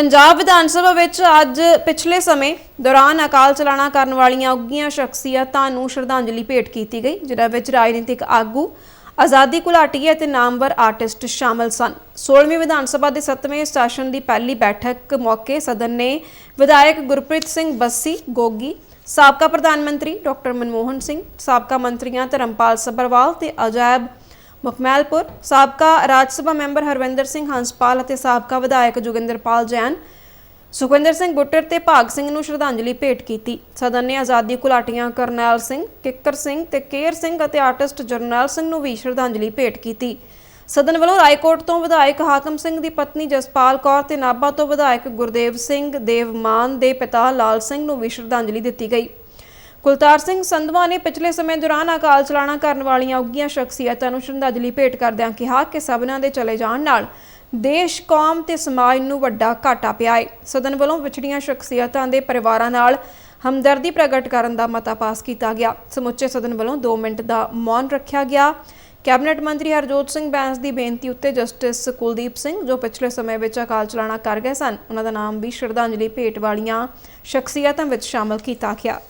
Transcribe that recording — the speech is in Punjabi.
ਪੰਜਾਬ ਵਿਧਾਨ ਸਭਾ ਵਿੱਚ ਅੱਜ ਪਿਛਲੇ ਸਮੇਂ ਦੌਰਾਨ ਅਕਾਲ ਚਲਾਣਾ ਕਰਨ ਵਾਲੀਆਂ ਉੱਗੀਆਂ ਸ਼ਖਸੀਅਤਾਂ ਨੂੰ ਸ਼ਰਧਾਂਜਲੀ ਭੇਟ ਕੀਤੀ ਗਈ, ਜਿਨ੍ਹਾਂ ਵਿੱਚ ਰਾਜਨੀਤਿਕ ਆਗੂ ਆਜ਼ਾਦੀ ਘੁਲਾਟੀਏ ਅਤੇ ਨਾਮਵਰ ਆਰਟਿਸਟ ਸ਼ਾਮਲ ਸਨ। 16ਵੀਂ ਵਿਧਾਨ ਸਭਾ ਦੇ 7ਵੇਂ ਸੈਸ਼ਨ ਦੀ ਪਹਿਲੀ ਬੈਠਕ ਮੌਕੇ ਸਦਨ ਨੇ ਵਿਧਾਇਕ ਗੁਰਪ੍ਰੀਤ ਸਿੰਘ ਬੱਸੀ, ਗੋਗੀ, ਸਾਬਕਾ ਪ੍ਰਧਾਨ ਮੰਤਰੀ ਡਾਕਟਰ ਮਨਮੋਹਨ ਸਿੰਘ, ਸਾਬਕਾ ਮੰਤਰੀਆਂ ਧਰਮਪਾਲ ਸੱਭਰਵਾਲ ਤੇ ਅਜਾਇਬ ਮਖਮੈਲਪੁਰ ਸਾਬਕਾ ਰਾਜ ਸਭਾ ਮੈਂਬਰ ਹਰਵਿੰਦਰ ਸਿੰਘ ਹੰਸਪਾਲ ਅਤੇ ਸਾਬਕਾ ਵਿਧਾਇਕ ਜੋਗਿੰਦਰਪਾਲ ਜੈਨ, ਸੁਖਵਿੰਦਰ ਸਿੰਘ ਬੁੱਟਰ ਤੇ ਭਾਗ ਸਿੰਘ ਨੂੰ ਸ਼ਰਧਾਂਜਲੀ ਭੇਟ ਕੀਤੀ। ਸਦਨ ਨੇ ਆਜ਼ਾਦੀ ਘੁਲਾਟੀਆਂ ਕਰਨੈਲ ਸਿੰਘ, ਕਿੱਕਰ ਸਿੰਘ ਤੇ ਕੇਰ ਸਿੰਘ ਅਤੇ ਆਰਟਿਸਟ ਜਰਨੈਲ ਸਿੰਘ ਨੂੰ ਵੀ ਸ਼ਰਧਾਂਜਲੀ ਭੇਟ ਕੀਤੀ। ਸਦਨ ਵੱਲੋਂ ਰਾਏਕੋਟ ਤੋਂ ਵਿਧਾਇਕ ਹਾਕਮ ਸਿੰਘ ਦੀ ਪਤਨੀ ਜਸਪਾਲ ਕੌਰ ਤੇ ਨਾਭਾ ਤੋਂ ਵਿਧਾਇਕ ਗੁਰਦੇਵ ਸਿੰਘ ਦੇਵਮਾਨ ਦੇ ਪਿਤਾ ਲਾਲ ਸਿੰਘ ਨੂੰ ਵੀ ਸ਼ਰਧਾਂਜਲੀ ਦਿੱਤੀ ਗਈ। ਕੁਲਤਾਰ ਸਿੰਘ ਸੰਧਵਾ ਨੇ ਪਿਛਲੇ ਸਮੇਂ ਦੌਰਾਨ ਅਕਾਲ ਚਲਾਣਾ ਕਰਨ ਵਾਲੀਆਂ ਉੱਗੀਆਂ ਸ਼ਖਸੀਅਤਾਂ ਨੂੰ ਸ਼ਰਧਾਂਜਲੀ ਭੇਟ ਕਰਦਿਆਂ ਕਿਹਾ ਕਿ ਸਭਨਾਂ ਦੇ ਚਲੇ ਜਾਣ ਨਾਲ ਦੇਸ਼, ਕੌਮ ਤੇ ਸਮਾਜ ਨੂੰ ਵੱਡਾ ਘਾਟਾ ਪਿਆ ਹੈ ਸਦਨ ਵੱਲੋਂ ਵਿਛੜੀਆਂ ਸ਼ਖਸੀਅਤਾਂ ਦੇ ਪਰਿਵਾਰਾਂ ਨਾਲ ਹਮਦਰਦੀ ਪ੍ਰਗਟ ਕਰਨ ਦਾ ਮਤਾ ਪਾਸ ਕੀਤਾ ਗਿਆ। ਸਮੁੱਚੇ ਸਦਨ ਵੱਲੋਂ 2 ਮਿੰਟ ਦਾ ਮੌਨ ਰੱਖਿਆ ਗਿਆ। ਕੈਬਨਿਟ ਮੰਤਰੀ ਹਰਜੋਤ ਸਿੰਘ ਬੈਂਸ ਦੀ ਬੇਨਤੀ ਉੱਤੇ ਜਸਟਿਸ ਕੁਲਦੀਪ ਸਿੰਘ, ਜੋ ਪਿਛਲੇ ਸਮੇਂ ਵਿੱਚ ਅਕਾਲ ਚਲਾਣਾ ਕਰ ਗਏ ਸਨ, ਉਹਨਾਂ ਦਾ ਨਾਮ ਵੀ ਸ਼ਰਧਾਂਜਲੀ ਭੇਟ ਵਾਲੀਆਂ ਸ਼ਖਸੀਅਤਾਂ ਵਿੱਚ ਸ਼ਾਮਲ ਕੀਤਾ ਗਿਆ।